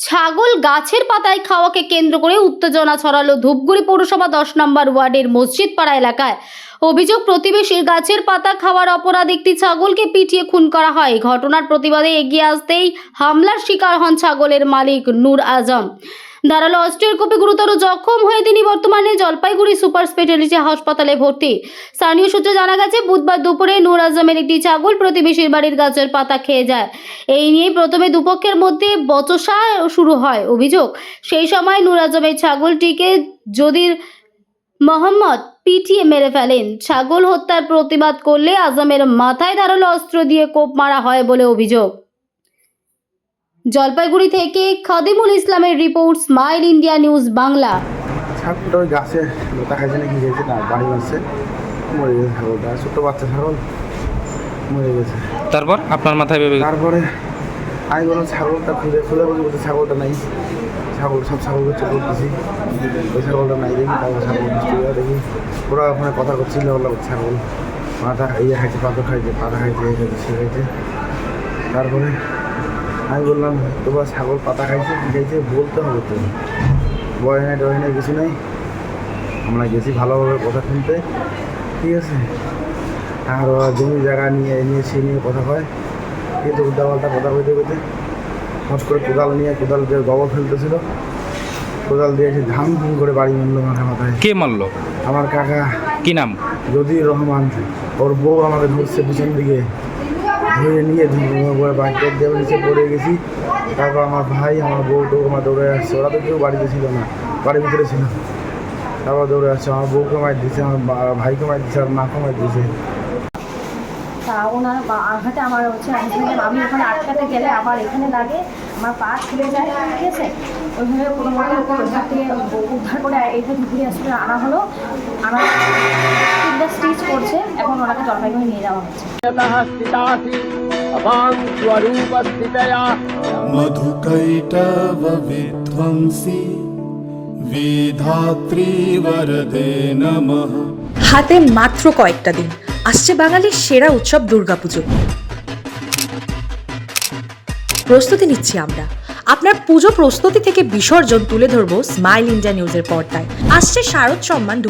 ছাগল গাছের পাতায় খাওয়াকে কেন্দ্র করে উত্তেজনা ছড়ালো ধূপগুড়ি পৌরসভা দশ নম্বর ওয়ার্ডের মসজিদপাড়া এলাকায়। অভিযোগ প্রতিবেশীর গাছের পাতা খাওয়ার অপরাধ একটি ছাগলকে পিটিয়ে খুন করা হয়। ঘটনার প্রতিবাদে এগিয়ে আসতেই হামলার শিকার হন ছাগলের মালিক নূর আজম। ধারালো অস্ত্রের কোপে গুরুতর জখম হয়ে তিনি বর্তমানে জলপাইগুড়ি সুপার স্পেশালিটি হাসপাতালে ভর্তি। স্থানীয় সূত্রে জানা গেছে, বুধবার দুপুরে নূর আজমের একটি ছাগল প্রতিবেশীর বাড়ির গাছের পাতা খেয়ে যায়। এই নিয়ে প্রথমে দুপক্ষের মধ্যে বচসা শুরু হয় অভিযোগ। সেই সময় নূর আজমের ছাগলটিকে যদির মোহাম্মদ পিটিয়ে মেরে ফেলেন। ছাগল হত্যার প্রতিবাদ করলে আজমের মাথায় ধারালো অস্ত্র দিয়ে কোপ মারা হয় বলে অভিযোগ। জলপাইগুড়ি থেকে খাদিমুল ইসলামের report smile India news Bangla. ছাগলটা ওই গাছে লোতা খাইছে নাকি গেছে না বাড়ি মারছে মরে গেছে ছাগলটা ছোট্ট বাচ্চা ছাগল। মরে গেছে। তারপর আপনার মাথায় ভেবে তারপরে আমি বললাম ছাগলটা খুঁজে খুঁজে বলছি বলছে ছাগলটা নাই। ছাগল সব ছাগল হচ্ছে বলতেছি ওই ছাগলটা নাই দেখি তারপর ছাগল দেখি। ওরা ওখানে কথা করছিল বললাম ছাগল। মাথা ইয়ে খাইছে পাথর খাইছে পাতা খাইছে খাইছে সে খাইছে। তারপরে আমি বললাম তোমার ছাগল পাতা খাইছে কী খাইছে? বলতে হবে তো। বয় নাই ডয় নাই কিছু নাই। আমরা গেছি ভালোভাবে কথা শুনতে। ঠিক আছে? আর জমি জায়গা নিয়ে এ নিয়ে সে নিয়ে কথা কয় কিন্তু উল্টাপাল্টা কথা কইতে কইতে হট করে কোদাল নিয়ে কোদাল দিয়ে গোবর ফেলতেছিল। কোদাল দিয়ে এসে ধাম ধুম করে বাড়ি মারলো মাথা মাথায়। কে মারলো? আমার কাকা। কি নাম? যদি রহমান। ওর বউ আমাকে ধরছে পিছন দিকে। ধরে নিয়ে বাড়িতে দেওয়ার নিচে পড়ে গেছি। তারপর আমার ভাই, আমার বউ তো আমার দৌড়ে আসছে। ওরা তো কেউ বাড়িতে ছিল না, বাড়ির ভিতরে ছিল। তারপর দৌড়ে আসছে। আমার বউকে মার দিচ্ছে আমার ভাইকে মার দিয়েছে আর মাকে মার দিচ্ছে তা ওনার আঘাতে আমার হচ্ছে আমি শুনলাম আমি ওখানে আটকাতে গেলে আবার এখানে লাগে আমার পা খুলে যায় ঠিক আছে? ওইভাবে কোনো মতো ওকে থেকে উদ্ধার করে এইভাবে ঘুরে আসলে আনা হলো। আনা তিনটা স্টিচ করছে এখন ওনাকে জলপাইগুড়ি নিয়ে যাওয়া হচ্ছে। বরদে নমঃ। হাতে মাত্র কয়েকটা দিন। আসছে বাঙালির সেরা উৎসব দুর্গাপুজো। প্রস্তুতি নিচ্ছি আমরা। আপনার পুজো প্রস্তুতি থেকে বিসর্জন তুলে ধরবো স্মাইল ইন্ডিয়া নিউজের পর্দায়। আসছে শারদ সম্মান দু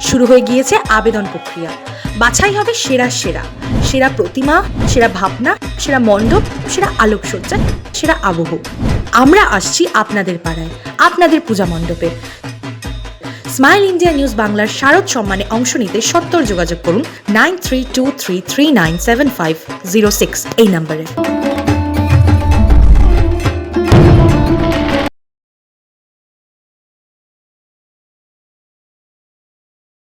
শুরু হয়ে গিয়েছে আবেদন প্রক্রিয়া। বাছাই হবে সেরা সেরা। সেরা প্রতিমা, সেরা ভাবনা, সেরা মণ্ডপ, সেরা আলোকসজ্জা, সেরা আবহ। আমরা আসছি আপনাদের পাড়ায়, আপনাদের পূজা মণ্ডপে। স্মাইল ইন্ডিয়া নিউজ বাংলার শারদ সম্মানে অংশ নিতে সত্তর যোগাযোগ করুন nine three two three three nine seven five zero six এই নম্বরে।